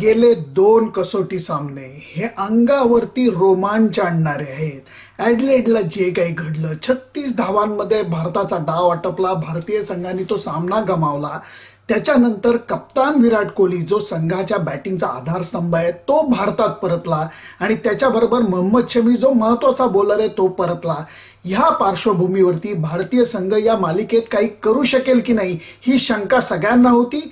गेले दोन कसोटी सामने हे अंगावरती रोमांच आणणारे आहेत. ॲडलेडला जे काही घडलं छत्तीस धावांमध्ये भारताचा डाव आटपला भारतीय संघाने तो सामना गमावला. त्याच्यानंतर कप्तान विराट कोहली जो संघाच्या बॅटिंगचा आधारस्तंभ आहे तो भारतात परतला आणि त्याच्याबरोबर मोहम्मद शमी जो महत्त्वाचा बॉलर आहे तो परतला. ह्या पार्श्वभूमीवरती भारतीय संघ या मालिकेत काही करू शकेल की नाही ही शंका सगळ्यांना होती.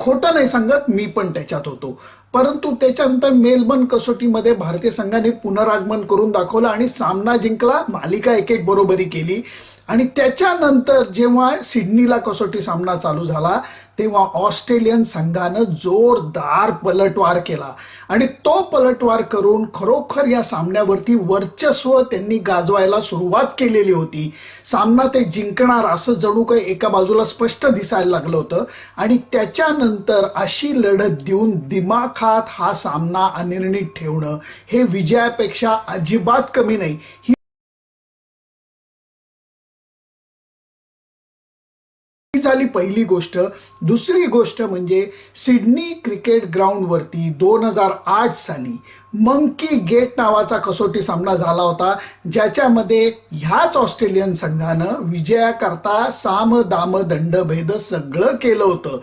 खोटं नाही सांगत मी पण त्याच्यात होतो. परंतु त्याच्यानंतर मेलबर्न कसोटीमध्ये भारतीय संघाने पुनरागमन करून दाखवलं आणि सामना जिंकला. मालिका एक एक बरोबरी केली. आणि त्याच्यानंतर जेव्हा सिडनीला कसोटी सामना चालू झाला तेव्हा ऑस्ट्रेलियन संघानं जोरदार पलटवार केला. आणि तो पलटवार करून खरोखर या सामन्यावरती वर्चस्व त्यांनी गाजवायला सुरुवात केलेली होती. सामना ते जिंकणार असं जणू काही एका बाजूला स्पष्ट दिसायला लागलं होतं. आणि त्याच्यानंतर अशी लढत देऊन दिमाखात हा सामना अनिर्णित ठेवणं हे विजयापेक्षा अजिबात कमी नाही. ही झाली पहिली गोष्ट. दुसरी गोष्ट म्हणजे सिडनी क्रिकेट ग्राउंडवरती दोन हजार आठ साली मंकी गेट नावाचा कसोटी सामना झाला होता ज्याच्यामध्ये ह्याच ऑस्ट्रेलियन संघानं विजयाकरता साम दाम दंड भेद सगळं केलं होतं.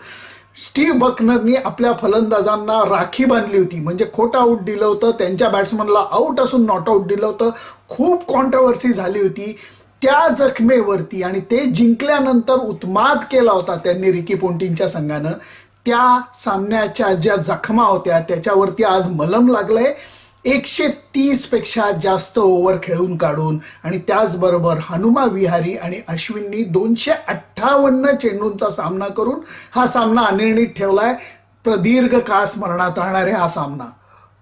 स्टीव्ह बकनरनी आपल्या फलंदाजांना राखी बांधली होती. म्हणजे खोटं आऊट दिलं होतं त्यांच्या बॅट्समनला आऊट असून नॉट आऊट दिलं होतं. खूप कॉन्ट्रवर्सी झाली होती. त्या जखमेवरती आणि ते जिंकल्यानंतर उत्माद केला होता त्यांनी रिकी पोंटिंगच्या संघानं त्या सामन्याच्या ज्या जखमा होत्या त्याच्यावरती आज मलम लागलंय. एकशे तीसपेक्षा जास्त ओव्हर खेळून काढून आणि त्याचबरोबर हनुमा विहारी आणि अश्विननी दोनशे अठ्ठावन्न चेंडूंचा सामना करून हा सामना अनिर्णित ठेवलाय. प्रदीर्घ काळ स्मरणात राहणार आहे हा सामना.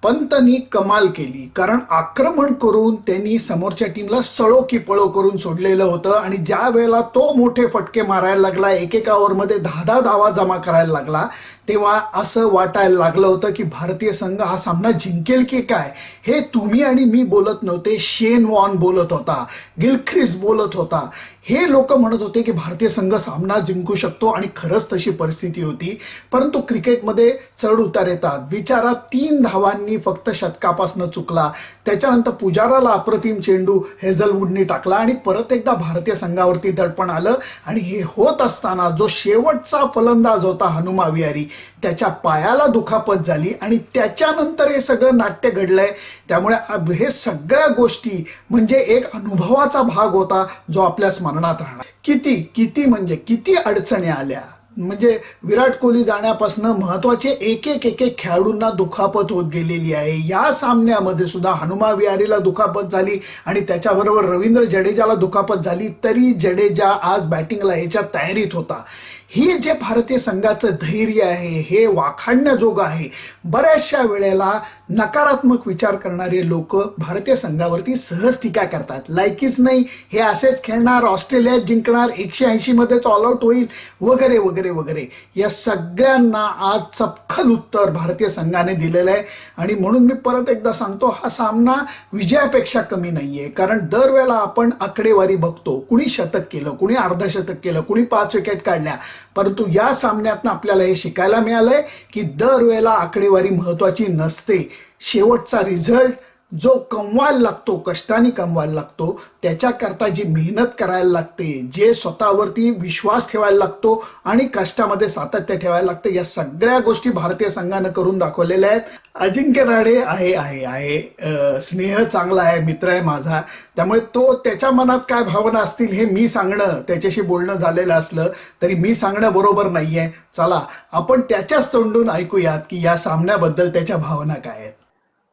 पंतनी कमाल केली. कारण आक्रमण करून त्यांनी समोरच्या टीमला सळो की पळो करून सोडलेलं होतं आणि ज्या वेळेला तो मोठे फटके मारायला लागला एकेका ओव्हरमध्ये दहा दहा धावा जमा करायला लागला तेव्हा असं वाटायला लागलं होतं की भारतीय संघ हा सामना जिंकेल की काय? हे तुम्ही आणि मी बोलत नव्हते. शेन वॉन बोलत होता. गिलख्रिस बोलत होता. हे लोक म्हणत होते की भारतीय संघ सामना जिंकू शकतो आणि खरंच तशी परिस्थिती होती. परंतु क्रिकेटमध्ये चढ उतार येतात. बिचारा तीन धावांनी फक्त शतकापासनं चुकला. त्याच्यानंतर पुजाराला अप्रतिम चेंडू हेझलवूडनी टाकला आणि परत एकदा भारतीय संघावरती दडपण आलं आणि हे होत असताना जो शेवटचा फलंदाज होता हनुमा विहारी त्याच्या पायाला दुखापत झाली आणि त्याच्यानंतर हे सगळं नाट्य घडलंय. त्यामुळे हे सगळ्या गोष्टी म्हणजे एक अनुभवाचा भाग होता जो आपल्या स्मरणात राहणार. किती किती म्हणजे किती अडचणी आल्या? म्हणजे विराट कोहली जाण्यापासून महत्त्वाचे एक एक एक एक खेळाडूंना दुखापत होत गेलेली आहे. या सामन्यामध्ये सुद्धा हनुमा विहारीला दुखापत झाली आणि त्याच्याबरोबर रवींद्र जडेजाला दुखापत झाली. तरी जडेजा आज बॅटिंगला याच्या तयारीत होता. ही जे भारतीय संघाचं धैर्य आहे हे वाखाणण्याजोगं आहे बऱ्याचशा वेळेला नकारात्मक विचार करणारे लोक भारतीय संघावरती सहज टीका करतात. लायकीच नाही हे असेच खेळणार ऑस्ट्रेलियात जिंकणार एकशे ऐंशीमध्येच ऑल आउट होईल वगैरे वगैरे वगैरे. या सगळ्यांना आज चपखल उत्तर भारतीय संघाने दिलेलं आहे. आणि म्हणून मी परत एकदा सांगतो हा सामना विजयापेक्षा कमी नाहीये. कारण दरवेळेला आपण आकडेवारी बघतो. कुणी शतक केलं कुणी अर्धशतक केलं कुणी पाच विकेट काढल्या. परंतु या सामन्यातनं आपल्याला हे शिकायला मिळालंय की दरवेळेला आकडेवारी महत्वाची नसते. शेवटचा रिझल्ट जो कमवायला लागतो कष्टाने कमवायला लागतो त्याच्याकरता जी मेहनत करायला लागते जे स्वतःवरती विश्वास ठेवायला लागतो आणि कष्टामध्ये सातत्य ठेवायला लागतं या सगळ्या गोष्टी भारतीय संघानं करून दाखवलेल्या आहेत. अजिंक्य राणे आहे आहे आहे. स्नेह चांगला आहे मित्र आहे माझा. त्यामुळे तो त्याच्या मनात काय भावना असतील हे मी सांगणं त्याच्याशी बोलणं झालेलं असलं तरी मी सांगणं बरोबर नाहीये. चला आपण त्याच्याच तोंडून ऐकूयात की या सामन्याबद्दल त्याच्या भावना काय आहेत.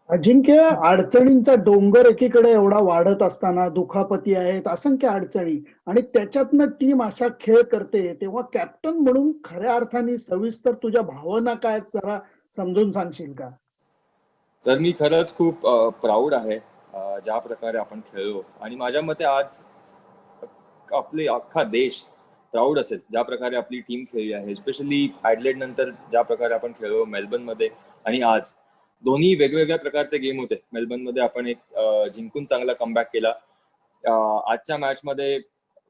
अजिंक्य अडचणींचा डोंगर एकीकडे एवढा वाढत असताना दुखापती आहेत असंख्य अडचणी. आणि त्याच्यातनं टीम असा खेळ करते तेव्हा कॅप्टन म्हणून खऱ्या अर्थाने सविस्तर तुझ्या भावना काय जरा समजून सांगशील का? तर मी खरंच खूप प्राऊड आहे ज्या प्रकारे आपण खेळलो. आणि माझ्या मते आज आपले अख्खा देश प्राऊड असेल ज्या प्रकारे आपली टीम खेळली आहे. स्पेशली ॲडलेट नंतर ज्या प्रकारे आपण खेळलो मेलबर्नमध्ये आणि आज. दोन्ही वेगवेगळ्या प्रकारचे गेम होते. मेलबर्नमध्ये आपण एक जिंकून चांगला कमबॅक केला. आजच्या मॅच मध्ये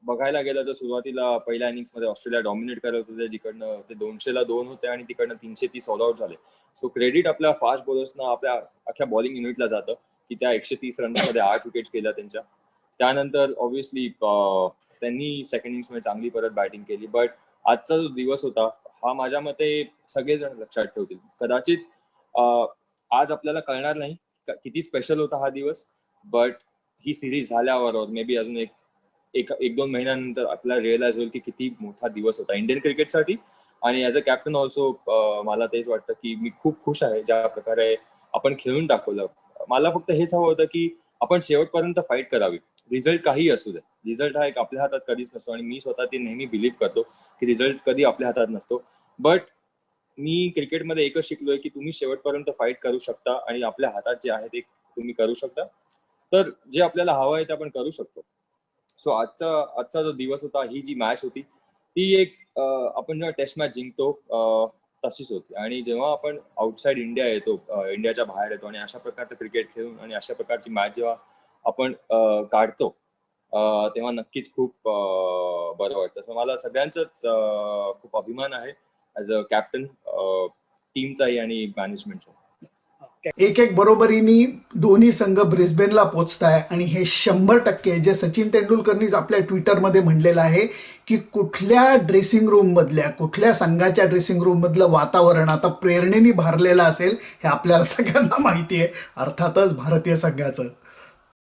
बघायला गेलं तर सुरुवातीला पहिल्या इनिंग्समध्ये ऑस्ट्रेलिया डॉमिनेट करत होते. जिकडनं ते दोनशेला दोन होते आणि तिकडनं तीनशे तीस ऑल आउट झाले. सो क्रेडिट आपल्या फास्ट बॉलर्सना आपल्या अख्ख्या बॉलिंग युनिटला जातं की त्या एकशे तीस रनमध्ये मध्ये आठ विकेट केल्या त्यांच्या. त्यानंतर ऑब्व्हियसली त्यांनी सेकंड इनिंग्समध्ये चांगली परत बॅटिंग केली. बट आजचा जो दिवस होता हा माझ्या मते सगळेजण लक्षात ठेवतील. कदाचित आज आपल्याला कळणार नाही किती स्पेशल होता हा दिवस बट ही सिरीज झाल्यावर मे बी अजून एक एक एक दोन महिन्यानंतर आपल्याला रिअलाइज होईल की किती मोठा दिवस होता इंडियन क्रिकेटसाठी आणि ॲज अ कॅप्टन ऑल्सो मला तेच वाटतं की मी खूप खुश आहे ज्या प्रकारे आपण खेळून दाखवलं. मला फक्त हेच हवं होतं की आपण शेवटपर्यंत फाईट करावी. रिझल्ट काही असू दे. रिझल्ट हा एक आपल्या हातात कधीच नसतो आणि मी स्वतः ते नेहमी बिलीव्ह करतो की रिझल्ट कधी आपल्या हातात नसतो. बट मी क्रिकेटमध्ये एकच शिकलोय की तुम्ही शेवटपर्यंत फाईट करू शकता आणि आपल्या हातात जे आहे ते तुम्ही करू शकता. तर जे आपल्याला हवं आहे ते आपण करू शकतो. सो आजचा आजचा जो दिवस होता ही जी मॅच होती ती एक आपण जेव्हा टेस्ट मॅच जिंकतो तशीच होती. आणि जेव्हा आपण आउटसाइड इंडिया येतो इंडियाच्या बाहेर येतो आणि अशा प्रकारचं क्रिकेट खेळून आणि अशा प्रकारची मॅच जेव्हा आपण काढतो तेव्हा नक्कीच खूप बरं वाटतं. सो मला सगळ्यांचाच खूप अभिमान आहे. ऍज अ कॅप्टन टीमचाही आणि मॅनेजमेंटचा एक एक बरोबरीने दोन्ही संघ ब्रिस्बेनला पोचताय आणि हे शंभर टक्के जे सचिन तेंडुलकरनीच आपल्या ट्विटरमध्ये म्हणलेलं आहे की कुठल्या ड्रेसिंग रूम मधल्या कुठल्या संघाच्या ड्रेसिंग रूम मधलं वातावरण आता प्रेरणेने भारलेलं असेल हे आपल्याला सगळ्यांना माहिती आहे. अर्थातच भारतीय संघाचं.